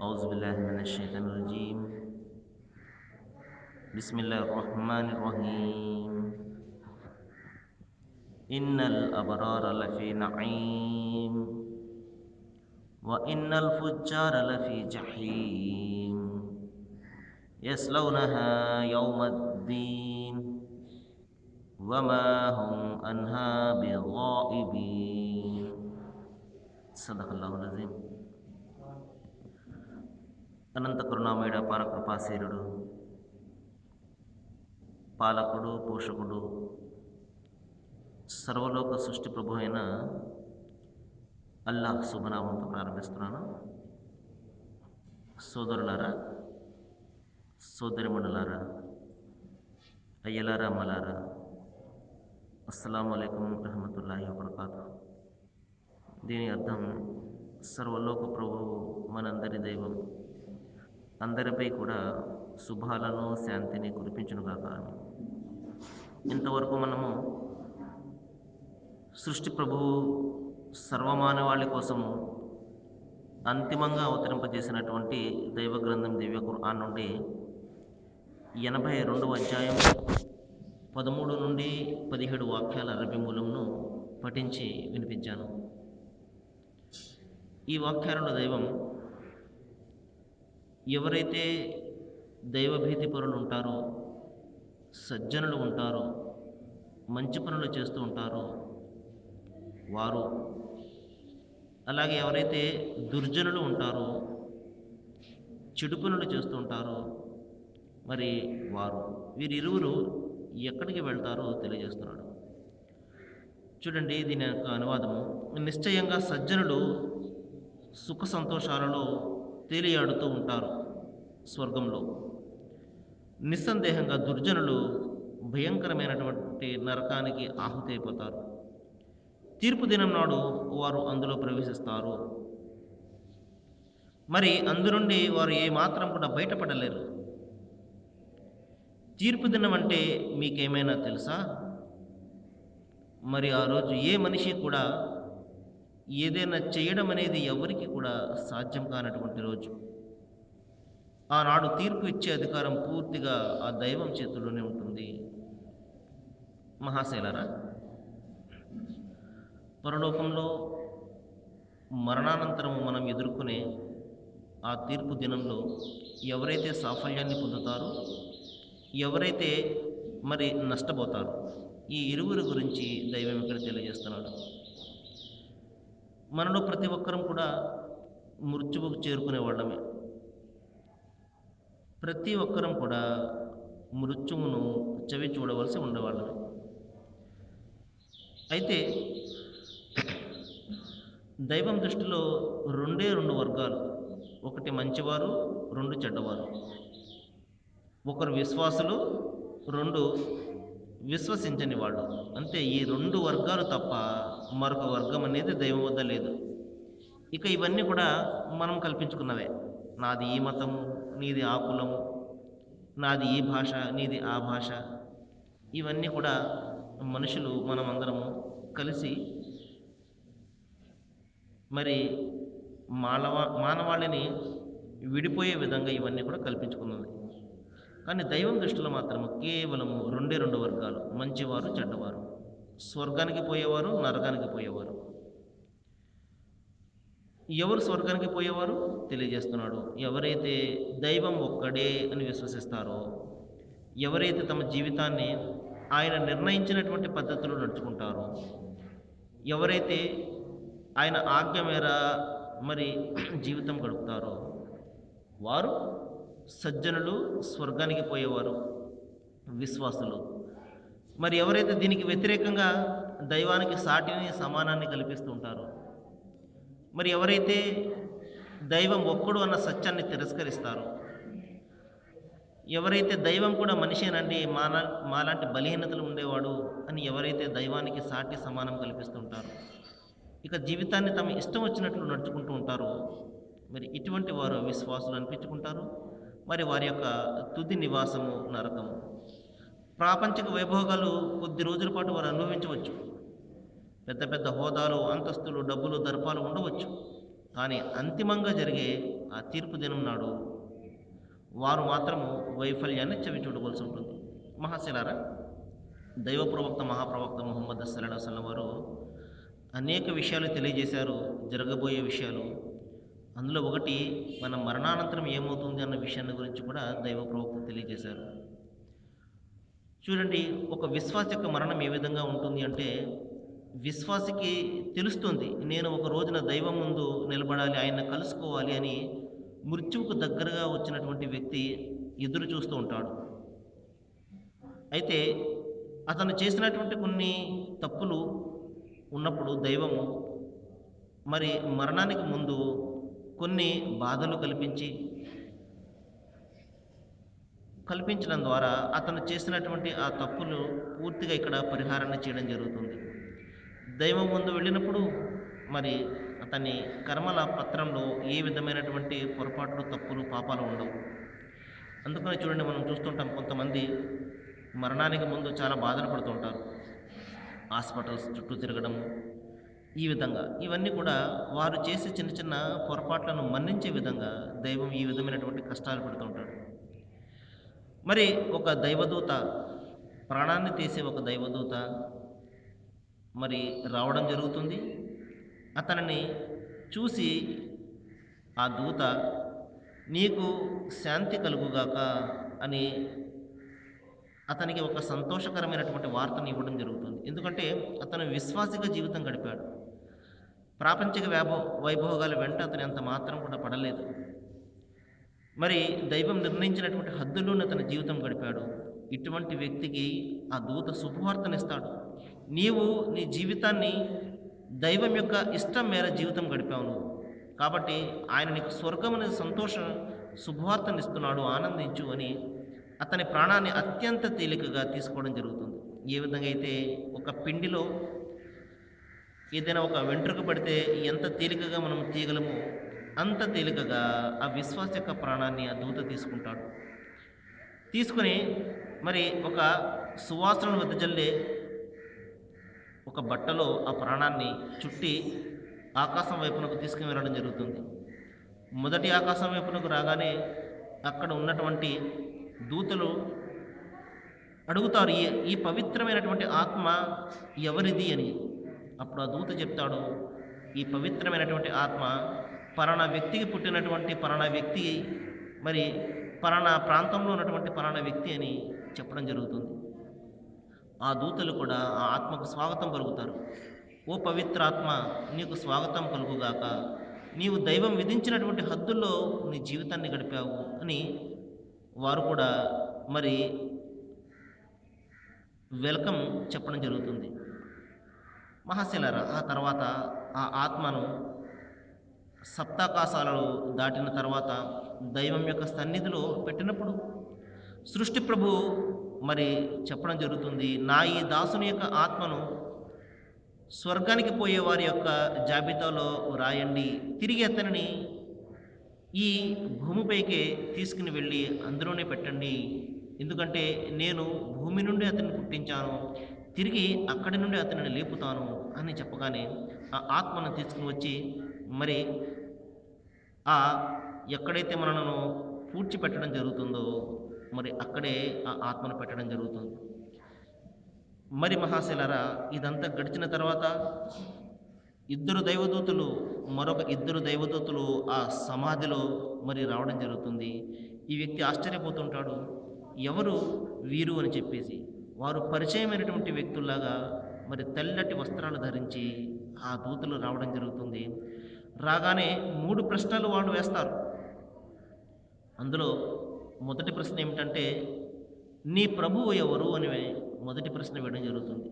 أعوذ بالله من الشيطان الرجيم. بسم الله الرحمن الرحيم. إن الأبرار لفي نعيم. وإن الفجار لفي جحيم. يصلونها يوم الدين. وما هم عنها بغائبين. صدق الله العظيم. అనంత కరుణామయుడ పరకృపాశీరుడు పాలకుడు పోషకుడు సర్వలోక సృష్టి ప్రభు అయిన అల్లాహ్ శుభనామంతో ప్రారంభిస్తున్నాను. సోదరులారా సోదరిమణులారా అయ్యలారా అమ్మలారా అస్సలం అయికం రహమతుల్లాహి వబర్కాతు దీని అర్థం సర్వలోక ప్రభువు మనందరి దైవం అందరిపై కూడా శుభాలను శాంతిని కురిపించునుగాక ఇంతవరకు మనము సృష్టి ప్రభువు సర్వమానవాళి కోసము అంతిమంగా అవతరింపజేసినటువంటి దైవ గ్రంథం దివ్య ఖుర్ఆన్ నుండి ఎనభై రెండవ అధ్యాయం పదమూడు నుండి పదిహేడు వాక్యాల అరబి మూలంను పఠించి వినిపించాను. ఈ వాక్యాలలో దైవం ఎవరైతే దైవభీతి పరులు ఉంటారో సజ్జనులు ఉంటారో మంచి పనులు చేస్తూ ఉంటారో వారు అలాగే ఎవరైతే దుర్జనులు ఉంటారో చెడు పనులు చేస్తూ ఉంటారో మరి వారు వీరిరువురు ఎక్కడికి వెళ్తారో తెలియజేస్తున్నాడు. చూడండి దీని యొక్క అనువాదము. నిశ్చయంగా సజ్జనులు సుఖ సంతోషాలలో తేలియాడుతూ ఉంటారు స్వర్గంలో. నిస్సందేహంగా దుర్జనులు భయంకరమైనటువంటి నరకానికి ఆహుతి అయిపోతారు తీర్పు దినం నాడు వారు అందులో ప్రవేశిస్తారు. మరి అందు నుండి వారు ఏమాత్రం కూడా బయటపడలేరు. తీర్పు దినం అంటే మీకేమైనా తెలుసా? మరి ఆ రోజు ఏ మనిషి కూడా ఏదైనా చేయడం అనేది ఎవరికి కూడా సాధ్యం కానటువంటి రోజు. ఆనాడు తీర్పు ఇచ్చే అధికారం పూర్తిగా ఆ దైవం చేతుల్లోనే ఉంటుంది. మహాశైలరా పరలోకంలో మరణానంతరం మనం ఎదుర్కొనే ఆ తీర్పు దినంలో ఎవరైతే సాఫల్యాన్ని పొందుతారో ఎవరైతే మరి నష్టపోతారో ఈ ఇరువురి గురించి దైవం ఇక్కడ తెలియజేస్తున్నాడు. మనలో ప్రతి ఒక్కరం కూడా మృత్యువుకు చేరుకునే వాళ్ళమే ప్రతి ఒక్కరం కూడా మృత్యువును చవి చూడవలసి ఉండేవాళ్ళమే. అయితే దైవం దృష్టిలో రెండే రెండు వర్గాలు. ఒకటి మంచివారు రెండు చెడ్డవారు. ఒకరు విశ్వాసులు రెండు విశ్వసించని వాళ్ళు. అంతే ఈ రెండు వర్గాలు తప్ప మరొక వర్గం అనేది దైవం వద్ద లేదు. ఇక ఇవన్నీ కూడా మనం కల్పించుకున్నవే. నాది ఈ మతము నీది ఆ కులము నాది ఈ భాష నీది ఆ భాష. ఇవన్నీ కూడా మనుషులు మనమందరము కలిసి మరి మానవ మానవాళిని విడిపోయే విధంగా ఇవన్నీ కూడా కల్పించుకున్నది కానీ దైవం దృష్టిలో మాత్రం కేవలము రెండే రెండు వర్గాలు. మంచివారు చెడ్డవారు. స్వర్గానికి పోయేవారు నరకానికి పోయేవారు. ఎవరు స్వర్గానికి పోయేవారు? తెలియజేస్తున్నాడు. ఎవరైతే దైవం ఒక్కడే అని విశ్వసిస్తారో ఎవరైతే తమ జీవితాన్ని ఆయన నిర్ణయించినటువంటి పద్ధతిలో నడుచుకుంటారో ఎవరైతే ఆయన ఆజ్ఞ మేర మరి జీవితం గడుపుతారో వారు సజ్జనులు స్వర్గానికి పోయేవారు విశ్వాసులు. మరి ఎవరైతే దీనికి వ్యతిరేకంగా దైవానికి సాటిని సమానాన్ని కల్పిస్తూ ఉంటారో మరి ఎవరైతే దైవం ఒక్కడు అన్న సత్యాన్ని తిరస్కరిస్తారో ఎవరైతే దైవం కూడా మనిషేనండి మాలా మాలాంటి బలహీనతలు ఉండేవాడు అని ఎవరైతే దైవానికి సాటి సమానం కల్పిస్తుంటారో ఇక జీవితాన్ని తమ ఇష్టం వచ్చినట్లు నడుచుకుంటూ ఉంటారో మరి ఇటువంటి వారు విశ్వాసులు అనిపించుకుంటారు. మరి వారి యొక్క తుది నివాసము నరకము. ప్రాపంచిక వైభోగాలు కొద్ది రోజుల పాటు వారు అనుభవించవచ్చు. పెద్ద పెద్ద హోదాలు అంతస్తులు డబ్బులు దర్పాలు ఉండవచ్చు. కానీ అంతిమంగా జరిగే ఆ తీర్పు దినం నాడు వారు మాత్రము వైఫల్యాన్ని చవి చూడవలసి ఉంటుంది. మహాశిలారా దైవ ప్రవక్త మహాప్రవక్త ముహమ్మద్ సల్లాహ వారు అనేక విషయాలు తెలియజేశారు జరగబోయే విషయాలు. అందులో ఒకటి మన మరణానంతరం ఏమవుతుంది అన్న విషయాన్ని గురించి కూడా దైవ ప్రవక్త తెలియజేశారు. చూడండి ఒక విశ్వాస యొక్క మరణం ఏ విధంగా ఉంటుంది అంటే విశ్వాసికి తెలుస్తుంది నేను ఒక రోజున దైవం ముందు నిలబడాలి ఆయన కలుసుకోవాలి అని మృత్యువుకు దగ్గరగా వచ్చినటువంటి వ్యక్తి ఎదురు చూస్తూ ఉంటాడు. అయితే అతను చేసినటువంటి కొన్ని తప్పులు ఉన్నప్పుడు దైవము మరి మరణానికి ముందు కొన్ని బాధలు కల్పించి కల్పించడం ద్వారా అతను చేసినటువంటి ఆ తప్పులు పూర్తిగా ఇక్కడ పరిహారాన్ని చేయడం జరుగుతుంది. దైవం ముందు వెళ్ళినప్పుడు మరి అతని కర్మల పత్రంలో ఏ విధమైనటువంటి పొరపాట్లు తప్పులు పాపాలు ఉండవు. అందుకని చూడండి మనం చూస్తుంటాం కొంతమంది మరణానికి ముందు చాలా బాధలు పడుతుంటారు హాస్పిటల్స్ చుట్టూ తిరగడం ఈ విధంగా. ఇవన్నీ కూడా వారు చేసే చిన్న చిన్న పొరపాట్లను మన్నించే విధంగా దైవం ఈ విధమైనటువంటి కష్టాలు పెడుతుంటాడు మరి ఒక దైవదూత ప్రాణాన్ని తీసే ఒక దైవదూత మరి రావడం జరుగుతుంది. అతనిని చూసి ఆ దూత నీకు శాంతి కలుగుగాక అని అతనికి ఒక సంతోషకరమైనటువంటి వార్తను ఇవ్వడం జరుగుతుంది. ఎందుకంటే అతను విశ్వాసిగా జీవితం గడిపాడు. ప్రాపంచిక వ్యాభో వైభోగాల వెంట అతను ఎంత మాత్రం కూడా పడలేదు. మరి దైవం నిర్ణయించినటువంటి హద్దుల్లోనే తన జీవితం గడిపాడు. ఇటువంటి వ్యక్తికి ఆ దూత శుభవార్తనిస్తాడు. నీవు నీ జీవితాన్ని దైవం యొక్క ఇష్టం మేర జీవితం గడిపావు నువ్వు కాబట్టి ఆయన నీకు స్వర్గం అనే సంతోష శుభవార్తనిస్తున్నాడు ఆనందించు అని అతని ప్రాణాన్ని అత్యంత తేలికగా తీసుకోవడం జరుగుతుంది. ఏ విధంగా అయితే ఒక పిండిలో ఏదైనా ఒక వెంట్రుక పడితే ఎంత తేలికగా మనం తీయగలమో అంత తేలికగా ఆ విశ్వాస యొక్క ప్రాణాన్ని ఆ దూత తీసుకుంటాడు. తీసుకుని మరి ఒక సువాసనను వెదజల్లే ఒక బట్టలో ఆ ప్రాణాన్ని చుట్టి ఆకాశం వైపునకు తీసుకుని వెళ్ళడం జరుగుతుంది. మొదటి ఆకాశం వైపునకు రాగానే అక్కడ ఉన్నటువంటి దూతలు అడుగుతారు ఈ ఈ పవిత్రమైనటువంటి ఆత్మ ఎవరిది? అని. అప్పుడు ఆ దూత చెప్తాడు ఈ పవిత్రమైనటువంటి ఆత్మ పరాణ వ్యక్తికి పుట్టినటువంటి పరాణ వ్యక్తి మరి పరాణ ప్రాంతంలో ఉన్నటువంటి పరాణ వ్యక్తి అని చెప్పడం జరుగుతుంది. ఆ దూతలు కూడా ఆ ఆత్మకు స్వాగతం పలుకుతారు. ఓ పవిత్ర ఆత్మ నీకు స్వాగతం కలుగుగాక. నీవు దైవం విధించినటువంటి హద్దుల్లో నీ జీవితాన్ని గడిపావు అని వారు కూడా మరి వెల్కమ్ చెప్పడం జరుగుతుంది. మహాశిలరా ఆ తర్వాత ఆ ఆత్మను సప్తాకాశాలలో దాటిన తర్వాత దైవం యొక్క సన్నిధిలో పెట్టినప్పుడు సృష్టి ప్రభు మరి చెప్పడం జరుగుతుంది. నా ఈ దాసుని యొక్క ఆత్మను స్వర్గానికి పోయే వారి యొక్క జాబితాలో రాయండి తిరిగి అతనిని ఈ భూమిపైకే తీసుకుని వెళ్ళి అందులోనే పెట్టండి. ఎందుకంటే నేను భూమి నుండి అతన్ని పుట్టించాను. తిరిగి అక్కడి నుండి అతనిని లేపుతాను అని చెప్పగానే ఆ ఆత్మను తీసుకుని వచ్చి మరి ఆ ఎక్కడైతే మనను పూడ్చిపెట్టడం జరుగుతుందో మరి అక్కడే ఆ ఆత్మను పెట్టడం జరుగుతుంది. మరి మహాశిలరా ఇదంతా గడిచిన తర్వాత ఇద్దరు దైవదూతులు మరొక ఇద్దరు దైవదూతులు ఆ సమాధిలో మరి రావడం జరుగుతుంది. ఈ వ్యక్తి ఆశ్చర్యపోతుంటాడు ఎవరు వీరు అని చెప్పేసి. వారు పరిచయమైనటువంటి వ్యక్తుల్లాగా మరి తెల్లటి వస్త్రాలు ధరించి ఆ దూతలు రావడం జరుగుతుంది. రాగానే మూడు ప్రశ్నలు వాళ్ళు వేస్తారు. అందులో మొదటి ప్రశ్న ఏమిటంటే నీ ప్రభువు ఎవరు? అని మొదటి ప్రశ్న వేయడం జరుగుతుంది.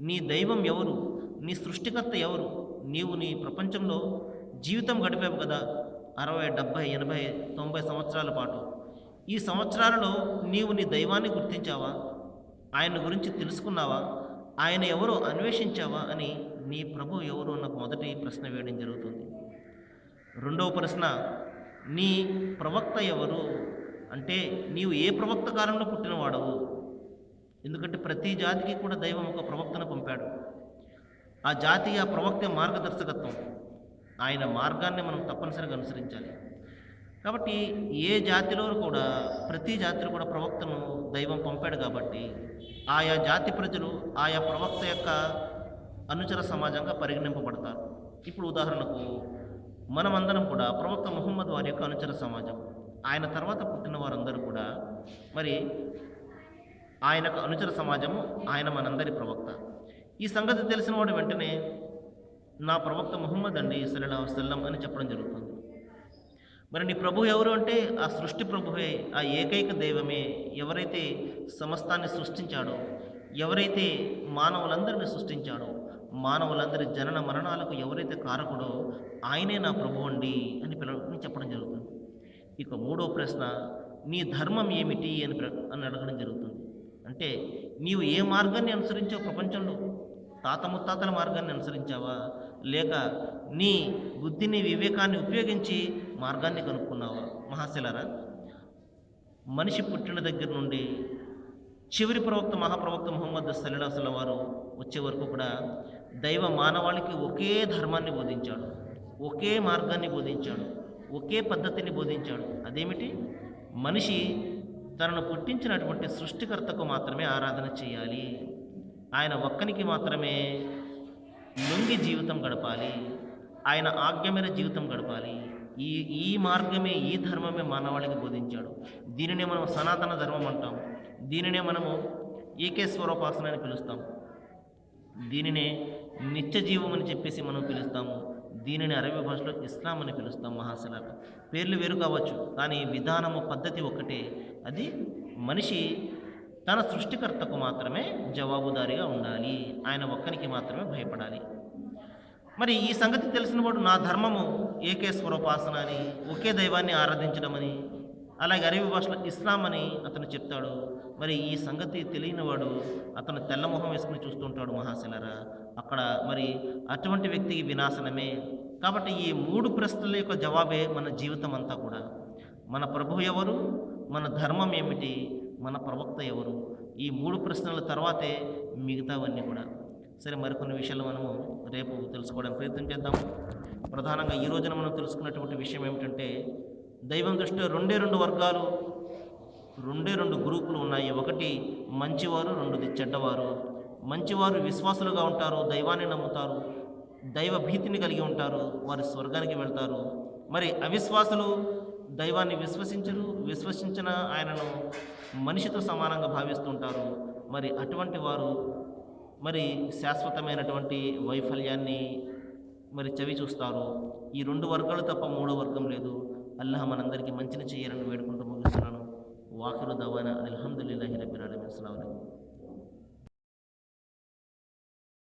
నీ దైవం ఎవరు? నీ సృష్టికర్త ఎవరు? నీవు నీ ప్రపంచంలో జీవితం గడిపావు కదా? అరవై డెబ్భై ఎనభై తొంభై సంవత్సరాల పాటు. ఈ సంవత్సరాలలో నీవు నీ దైవాన్ని గుర్తించావా? ఆయన గురించి తెలుసుకున్నావా? ఆయన ఎవరో అన్వేషించావా? అని నీ ప్రభు ఎవరు? అన్న మొదటి ప్రశ్న వేయడం జరుగుతుంది. రెండవ ప్రశ్న నీ ప్రవక్త ఎవరు? అంటే నీవు ఏ ప్రవక్త కాలంలో పుట్టినవాడవు? ఎందుకంటే ప్రతి జాతికి కూడా దైవం ఒక ప్రవక్తను పంపాడు. ఆ జాతి ఆ ప్రవక్త మార్గదర్శకత్వం. ఆయన మార్గాన్ని మనం తప్పనిసరిగా అనుసరించాలి. కాబట్టి ఏ జాతిలో కూడా ప్రతి జాతిలో కూడా ప్రవక్తను దైవం పంపాడు కాబట్టి ఆయా జాతి ప్రజలు ఆయా ప్రవక్త యొక్క అనుచర సమాజంగా పరిగణింపబడతారు. ఇప్పుడు ఉదాహరణకు మనమందరం కూడా ప్రవక్త ముహమ్మద్ వారి యొక్క అనుచర సమాజం. ఆయన తర్వాత పుట్టిన వారందరూ కూడా మరి ఆయనకు అనుచర సమాజము ఆయన మనందరి ప్రవక్త. ఈ సంగతి తెలిసిన వాడు వెంటనే నా ప్రవక్త ముహమ్మద్ అండి సల్లల్లాహు వసల్లం అని చెప్పడం జరుగుతుంది. మరి నీ ప్రభు ఎవరు అంటే ఆ సృష్టి ప్రభువే ఆ ఏకైక దైవమే. ఎవరైతే సమస్తాన్ని సృష్టించాడో ఎవరైతే మానవులందరినీ సృష్టించాడో మానవులందరి జనన మరణాలకు ఎవరైతే కారకుడో ఆయనే నా ప్రభు అండి అని పిల చెప్పడం జరుగుతుంది. ఇక మూడో ప్రశ్న నీ ధర్మం ఏమిటి అని అని అడగడం జరుగుతుంది. అంటే నీవు ఏ మార్గాన్ని అనుసరించావు ప్రపంచంలో? తాత ముత్తాతల మార్గాన్ని అనుసరించావా? లేక నీ బుద్ధిని వివేకాన్ని ఉపయోగించి మార్గాన్ని కనుక్కున్నావా? మహాశిలరా మనిషి పుట్టిన దగ్గర నుండి చివరి ప్రవక్త మహాప్రవక్త ముహమ్మద్ సలీలాసుల వారు వచ్చే వరకు కూడా దైవ మానవాళికి ఒకే ధర్మాన్ని బోధించాడు. ఒకే మార్గాన్ని బోధించాడు. ఒకే పద్ధతిని బోధించాడు. అదేమిటి? మనిషి తనను పుట్టించినటువంటి సృష్టికర్తకు మాత్రమే ఆరాధన చేయాలి. ఆయన ఒక్కనికి మాత్రమే లొంగి జీవితం గడపాలి. ఆయన ఆజ్ఞమైన జీవితం గడపాలి. ఈ ఈ మార్గమే ఈ ధర్మమే మానవాళికి బోధించాడు. దీనినే మనం సనాతన ధర్మం అంటాం. దీనినే మనము ఏకేశ్వరోపాసన అని పిలుస్తాం. దీనినే నిత్య జీవం అని చెప్పేసి మనం పిలుస్తాము. దీనిని అరబీ భాషలో ఇస్లాం అని పిలుస్తాం మహాశిలాక పేర్లు వేరు కావచ్చు కానీ విధానము పద్ధతి ఒకటే అది మనిషి తన సృష్టికర్తకు మాత్రమే జవాబుదారీగా ఉండాలి. ఆయన ఒక్కనికి మాత్రమే భయపడాలి. మరి ఈ సంగతి తెలిసినవాడు నా ధర్మము ఏకేశ్వరోపాసన అని ఒకే దైవాన్ని ఆరాధించడమని అలాగే అరబీ భాషలో ఇస్లాం అని అతను చెప్తాడు. మరి ఈ సంగతి తెలియనివాడు అతను తెల్లమొహం వేసుకుని చూస్తుంటాడు మహాశిలరా. అక్కడ మరి అటువంటి వ్యక్తికి వినాశనమే. కాబట్టి ఈ మూడు ప్రశ్నల యొక్క జవాబే మన జీవితం అంతా కూడా. మన ప్రభు ఎవరు? మన ధర్మం ఏమిటి? మన ప్రవక్త ఎవరు? ఈ మూడు ప్రశ్నల తర్వాతే మిగతావన్నీ కూడా. సరే మరికొన్ని విషయాలు మనము రేపు తెలుసుకోవడానికి ప్రయత్నం చేద్దాం ప్రధానంగా ఈ రోజున మనం తెలుసుకున్నటువంటి విషయం ఏమిటంటే దైవం దృష్టిలో రెండే రెండు వర్గాలు రెండే రెండు గ్రూపులు ఉన్నాయి. ఒకటి మంచివారు రెండుది చెడ్డవారు. మంచివారు విశ్వాసులుగా ఉంటారు దైవాన్ని నమ్ముతారు దైవ భీతిని కలిగి ఉంటారు వారు స్వర్గానికి వెళ్తారు. మరి అవిశ్వాసులు దైవాన్ని విశ్వసించరు విశ్వసించిన ఆయనను మనిషితో సమానంగా భావిస్తుంటారు మరి అటువంటి వారు మరి శాశ్వతమైనటువంటి వైఫల్యాన్ని మరి చవి చూస్తారు ఈ రెండు వర్గాలు తప్ప మూడో వర్గం లేదు. అల్లాహ్ మనందరికీ మంచిని చేయాలని వేడుకుంటూ ముగిస్తున్నాను. వాకిరు దవాన అల్హమ్దుల్లాహి రబ్బిల్ ఆలమీన్.